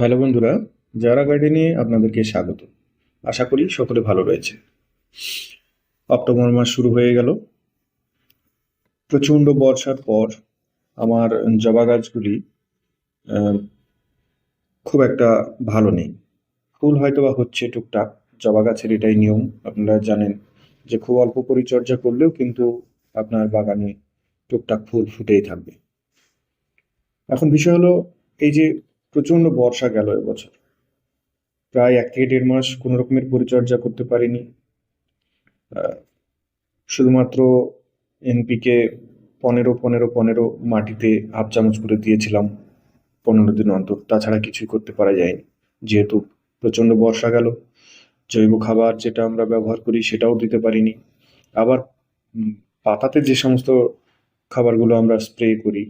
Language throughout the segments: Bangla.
হ্যালো বন্ধুরা যারা গার্ডেনে আপনাদেরকে স্বাগত। আশা করি সকলে ভালো রয়েছে। অক্টোবর মাস শুরু হয়ে গেল। প্রচণ্ড বর্ষার পর আমার জবা গাছগুলি খুব একটা ভালো নেই। ফুল হয়তো বা হচ্ছে টুকটাক, জবা গাছের এটাই নিয়ম, আপনারা জানেন যে খুব অল্প পরিচর্যা করলেও কিন্তু আপনার বাগানে টুকটাক ফুল ফুটেই থাকবে। এখন বিষয় হলো, এই যে প্রচণ্ড বর্ষা গেল এবছর। প্রায় এক থেকে দেড় মাস কোনো রকমের পরিচর্যা করতে পারিনি। শুধুমাত্র এনপিকে পনেরো পনেরো পনেরো মাটিতে হাফ চামচ করে দিয়েছিলাম পনেরো দিন অন্তর। তাছাড়া কিছুই করতে পারা যায়নি। যেহেতু প্রচণ্ড বর্ষা গেল, জৈব খাবার যেটা আমরা ব্যবহার করি সেটাও দিতে পারিনি। আবার পাতাতে যে সমস্ত খাবারগুলো আমরা স্প্রে করি,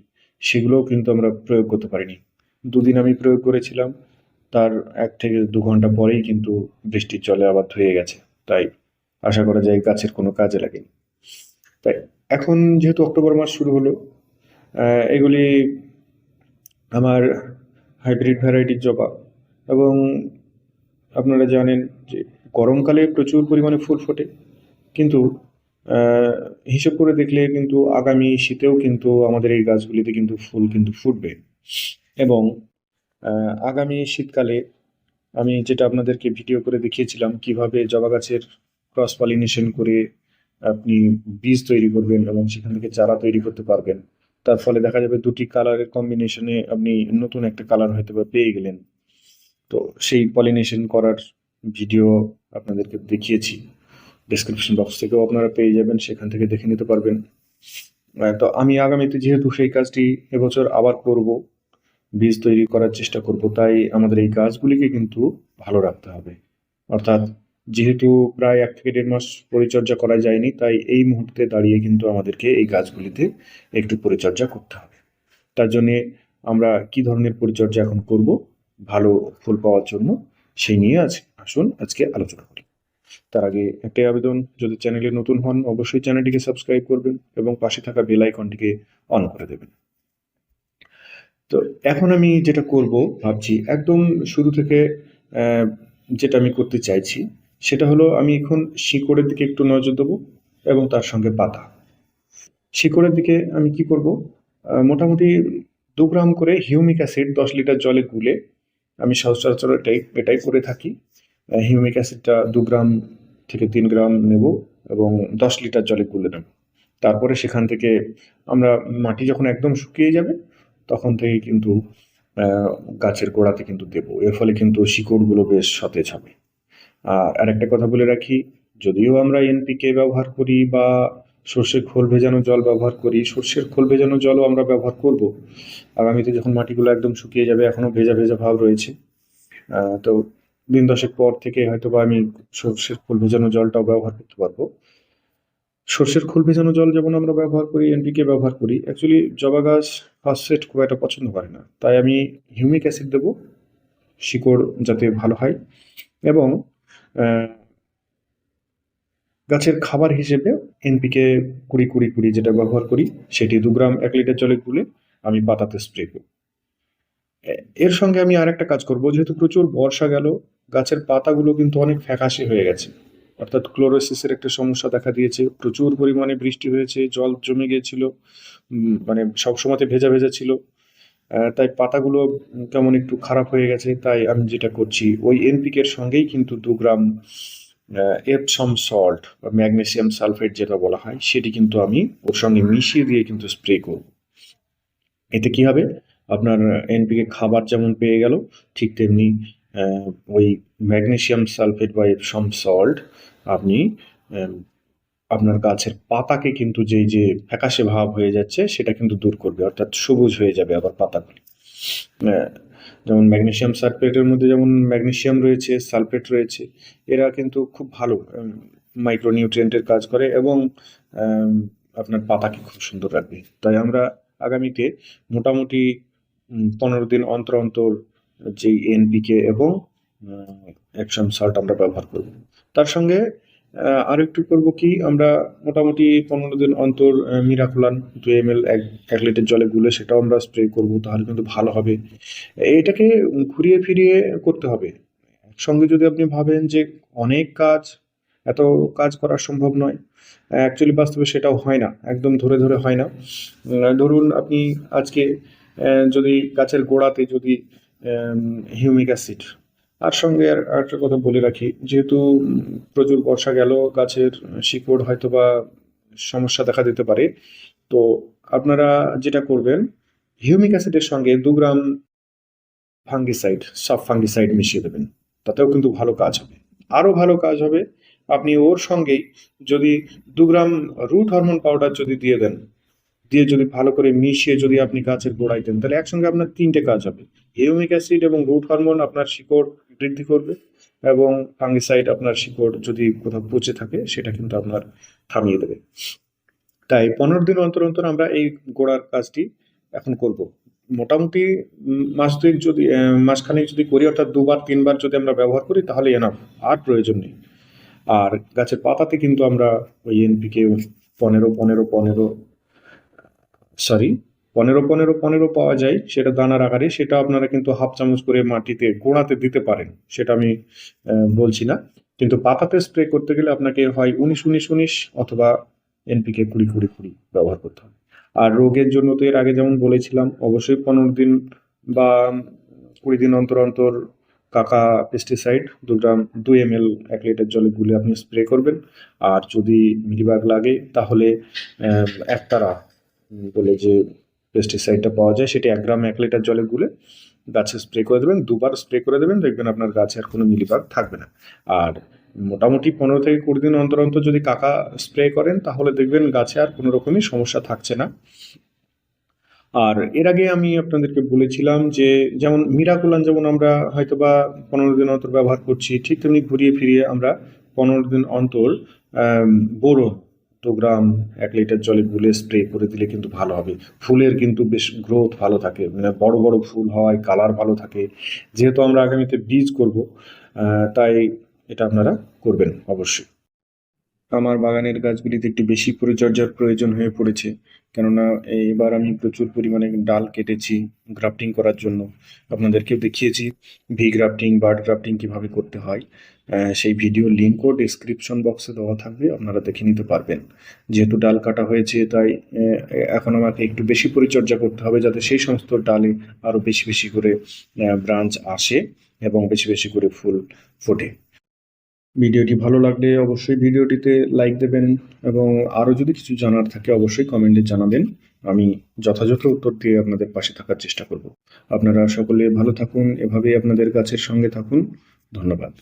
সেগুলোও কিন্তু আমরা প্রয়োগ করতে পারিনি। দুদিন আমি প্রয়োগ করেছিলাম। তার এক থেকে দু ঘণ্টা পরেই কিন্তু বৃষ্টির জলে আবার ধুয়ে গেছে। তাই আশা করা যায় গাছের কোনো কাজে লাগেনি। তাই এখন যেহেতু অক্টোবর মাস শুরু হলো এগুলি আমার হাইব্রিড ভ্যারাইটির জবা এবং আপনারা জানেন যে গরমকালে প্রচুর পরিমাণে ফুল ফোটে। কিন্তু হিসেব করে দেখলে কিন্তু আগামী শীতেও কিন্তু আমাদের এই গাছগুলিতে কিন্তু ফুল কিন্তু ফুটবে। এবং আগামী শীতকালে আমি যেটা আপনাদেরকে ভিডিও করে দেখিয়েছিলাম, কীভাবে জবা গাছের ক্রস পলিনেশন করে আপনি বীজ তৈরি করবেন এবং সেখান থেকে চারা তৈরি করতে পারবেন। তার ফলে দেখা যাবে দুটি কালারের কম্বিনেশনে আপনি নতুন একটা কালার হয়তো বা পেয়ে গেলেন। তো সেই পলিনেশন করার ভিডিও আপনাদেরকে দেখিয়েছি। ডেসক্রিপশন বক্স থেকেও আপনারা পেয়ে যাবেন, সেখান থেকে দেখে নিতে পারবেন। তো আমি আগামীতে যেহেতু সেই কাজটি এবছর আবার করব বীজ তৈরি করার চেষ্টা করব, তাই আমাদের এই গাছগুলিকে কিন্তু ভালো রাখতে হবে। অর্থাৎ যেহেতু প্রায় এক থেকে দেড় মাস পরিচর্যা করা যায়নি, তাই এই মুহূর্তে দাঁড়িয়ে কিন্তু আমাদেরকে এই গাছগুলিতে একটু পরিচর্যা করতে হবে। তার জন্যে আমরা কি ধরনের পরিচর্যা এখন করব, ভালো ফুল পাওয়ার জন্য সেই নিয়ে আজ আসুন, আজকে আলোচনা করি। তার আগে একটাই আবেদন, যদি চ্যানেলে নতুন হন, অবশ্যই চ্যানেলটিকে সাবস্ক্রাইব করবেন এবং পাশে থাকা বেল আইকনটিকে অন করে দেবেন। তো এখন আমি যেটা করব, ভাবছি একদম শুরু থেকে যেটা আমি করতে চাইছি, সেটা হলো আমি এখন শিকড়ের দিকে একটু নজর দেবো এবং তার সঙ্গে পাতা শিকড়ের দিকে আমি কি করব মোটামুটি দু গ্রাম করে হিউমিক অ্যাসিড দশ লিটার জলে গুলে আমি সচরাচর এটাই এটাই করে থাকি। হিউমিক অ্যাসিডটা দু গ্রাম থেকে তিন গ্রাম নেব এবং দশ লিটার জলে গুলে নেব। তারপরে সেখান থেকে আমরা মাটি যখন একদম শুকিয়ে যাবে তখন থেকে কিন্তু গাছের গোড়াতে কিন্তু দেবো। এর ফলে কিন্তু শিকড়গুলো বেশ সতেজ হবে। আর আরেকটা কথা বলে রাখি, যদিও আমরা এনপিকে ব্যবহার করি বা সর্ষের খোল ভেজানো জল ব্যবহার করি, সর্ষের খোল ভেজানো জলও আমরা ব্যবহার করব। আগামীতে যখন মাটিগুলো একদম শুকিয়ে যাবে, এখনও ভেজা ভেজা ভাব রয়েছে। তো দিন দশেক পর থেকে হয়তো বা আমি সর্ষের খোল ভেজানো জলটাও ব্যবহার করতে পারব। সর্ষের খোল ভেজানো জল যেমন আমরা ব্যবহার করি, এনপিকে ব্যবহার করি অ্যাকচুয়ালি জবা গাছ ফসফেট খুব একটা পছন্দ করে না। তাই আমি হিউমিক অ্যাসিড দেবো, শিকড় যাতে ভালো হয় এবং গাছের খাবার হিসেবে এনপিকে কুড়ি কুড়ি কুড়ি যেটা ব্যবহার করি, সেটি দু গ্রাম এক লিটার জলে গুলে আমি পাতাতে স্প্রে করি এর সঙ্গে আমি আরেকটা কাজ করব, যেহেতু প্রচুর বর্ষা গেল, গাছের পাতাগুলো কিন্তু অনেক ফ্যাকাশে হয়ে গেছে। অর্থাৎ ক্লোরোসিসের একটা সমস্যা দেখা দিয়েছে। প্রচুর পরিমাণে বৃষ্টি হয়েছে, জল জমে গিয়েছিল মানে সবসময়তে ভেজা ভেজা ছিল। তাই পাতাগুলো কেমন একটু খারাপ হয়ে গেছে, তাই আমি যেটা করছি, ওই এনপিকের সঙ্গেই কিন্তু দু গ্রাম এপসম সল্ট বা ম্যাগনেসিয়াম সালফেট যেটা বলা হয়, সেটি কিন্তু আমি ওর সঙ্গে মিশিয়ে দিয়ে কিন্তু স্প্রে করব। এতে কি হবে? আপনার এনপিকে খাবার যেমন পেয়ে গেল, ঠিক তেমনি ওই ম্যাগনেসিয়াম সালফেট বা এপসম সল্ট আপনি আপনার গাছের পাতাকে কিন্তু যেই যে ফ্যাকাশে ভাব হয়ে যাচ্ছে, সেটা কিন্তু দূর করবে, অর্থাৎ সবুজ হয়ে যাবে আবার পাতাগুলি। যেমন ম্যাগনেসিয়াম সালফেটের মধ্যে যেমন ম্যাগনেসিয়াম রয়েছে, সালফেট রয়েছে, এরা কিন্তু খুব ভালো মাইক্রোনিউট্রিয়েন্টের কাজ করে এবং আপনার পাতাকে খুব সুন্দর রাখবে। তাই আমরা আগামীতে মোটামুটি পনেরো দিন অন্তর অন্তর যেই এনপিকে এবং অ্যাকশন সল্ট আমরা ব্যবহার করব। তার সঙ্গে আর একটু করব কি, আমরা মোটামুটি পনেরো দিন অন্তর মিরাকুলান দু এম এল এক লিটার জলে গুলে সেটাও আমরা স্প্রে করব, তাহলে কিন্তু ভালো হবে। এটাকে ঘুরিয়ে ফিরিয়ে করতে হবে। একসঙ্গে যদি আপনি ভাবেন যে অনেক কাজ, এত কাজ করা সম্ভব নয় অ্যাকচুয়ালি বাস্তবে সেটাও হয় না, একদম ধরে ধরে হয় না। ধরুন আপনি আজকে যদি গাছের গোড়াতে যদি হিউমিক অ্যাসিড আর সঙ্গে আর একটা কথা বলে রাখি, যেহেতু প্রচুর বর্ষা গেল, গাছের শিকড় হয়তো বা সমস্যা দেখা দিতে পারে। তো আপনারা যেটা করবেন, হিউমিক অ্যাসিডের সঙ্গে দু গ্রাম ফাঙ্গিসাইড, সাব ফাঙ্গিসাইড মিশিয়ে দেবেন। তাতেও কিন্তু ভালো কাজ হবে। আরও ভালো কাজ হবে, আপনি ওর সঙ্গেই যদি দু গ্রাম রুট হরমোন পাউডার যদি দিয়ে দেন, দিয়ে যদি ভালো করে মিশিয়ে যদি আপনি গাছের গোড়ায় দেন, তাহলে একসঙ্গে আপনার তিনটে কাজ হবে। হিউমিক অ্যাসিড এবং রুট হরমোন, আপনার শিকড় বৃদ্ধি করবে এবং ফাঙ্গিসাইড আপনার শিকড় যদি কোথাও পচে থাকে, সেটা কিন্তু আপনার থামিয়ে দেবে। তাই পনেরো দিন অন্তর অন্তর আমরা এই গোড়ার কাজটি এখন করব। মোটামুটি মাস দুয়েক যদি মাসখানেক যদি করি, অর্থাৎ দুবার, তিনবার যদি আমরা ব্যবহার করি, তাহলে এনাফ আর প্রয়োজন নেই। আর গাছের পাতাতে কিন্তু আমরা ওই এনপিকে পনেরো পনেরো পনেরো, সরি পনেরো পনেরো পনেরো পাওয়া যায়, সেটা দানার আকারে, সেটা আপনারা কিন্তু হাফ চামচ করে মাটিতে গোড়াতে দিতে পারেন, সেটা আমি বলছি না। কিন্তু পাতাতে স্প্রে করতে গেলে আপনাকে হয় উনিশ উনিশ উনিশ অথবা এনপিকে কুড়ি কুড়ি কুড়ি ব্যবহার করতে হবে। আর রোগের জন্য তো এর আগে যেমন বলেছিলাম, অবশ্যই পনেরো দিন বা কুড়ি দিন অন্তর অন্তর কাকা পেস্টিসাইড দু গ্রাম, দুই এম এল এক লিটার জলে গুলে আপনি স্প্রে করবেন। আর যদি মিলিবাগ লাগে, তাহলে একতারা বলে যে পেস্টিসাইডটা পাওয়া যায়, সেটি এক গ্রাম এক লিটার জলে গুলে গাছে স্প্রে করে দেবেন, দুবার স্প্রে করে দেবেন, দেখবেন আপনার গাছে আর কোনো মিলিবাগ থাকবে না। আর মোটামুটি পনেরো থেকে কুড়ি দিন অন্তর অন্তর যদি কাকা স্প্রে করেন, তাহলে দেখবেন গাছে আর কোনো রকমই সমস্যা থাকছে না। আর এর আগে আমি আপনাদেরকে বলেছিলাম যে, যেমন মিরাকুলান যেমন আমরা হয়তো বা পনেরো দিন অন্তর ব্যবহার করছি, ঠিক তেমনি ঘুরিয়ে ফিরিয়ে আমরা পনেরো দিন অন্তর বোরো গ্রাম এক লিটার জলে গুলে স্প্রে করে দিলে কিন্তু ভালো হবে। ফুলের কিন্তু বেশ গ্রোথ ভালো থাকে। মানে বড় বড় ফুল হয় কালার ভালো থাকে। যেহেতু আমরা আগামীতে বীজ করব তাই এটা আপনারা করবেন অবশ্যই। আমার বাগানের গাছগুলিতে একটু বেশি পরিচর্যার প্রয়োজন হয়ে পড়েছে। কেননা, এবার আমি প্রচুর পরিমাণে ডাল কেটেছি গ্রাফটিং করার জন্য। আপনাদেরকেও দেখিয়েছি ভি গ্রাফটিং বার্ড গ্রাফটিং কীভাবে করতে হয়। সেই ভিডিও লিঙ্কও ডিসক্রিপশন বক্সে দেওয়া থাকবে, আপনারা দেখে নিতে পারবেন। যেহেতু ডাল কাটা হয়েছে, তাই এখন আমাকে একটু বেশি পরিচর্যা করতে হবে যাতে সেই সমস্ত ডালে আরও বেশি বেশি করে ব্রাঞ্চ আসে এবং বেশি বেশি করে ফুল ফোটে। ভিডিওটি ভালো লাগলে অবশ্যই ভিডিওটিতে লাইক দেবেন এবং আরও যদি কিছু জানার থাকে অবশ্যই কমেন্টে জানাবেন। আমি যথাযথ উত্তর দিয়ে আপনাদের পাশে থাকার চেষ্টা করব। আপনারা সকলে ভালো থাকুন, এভাবেই আপনাদের গাছের সঙ্গে থাকুন। ধন্যবাদ।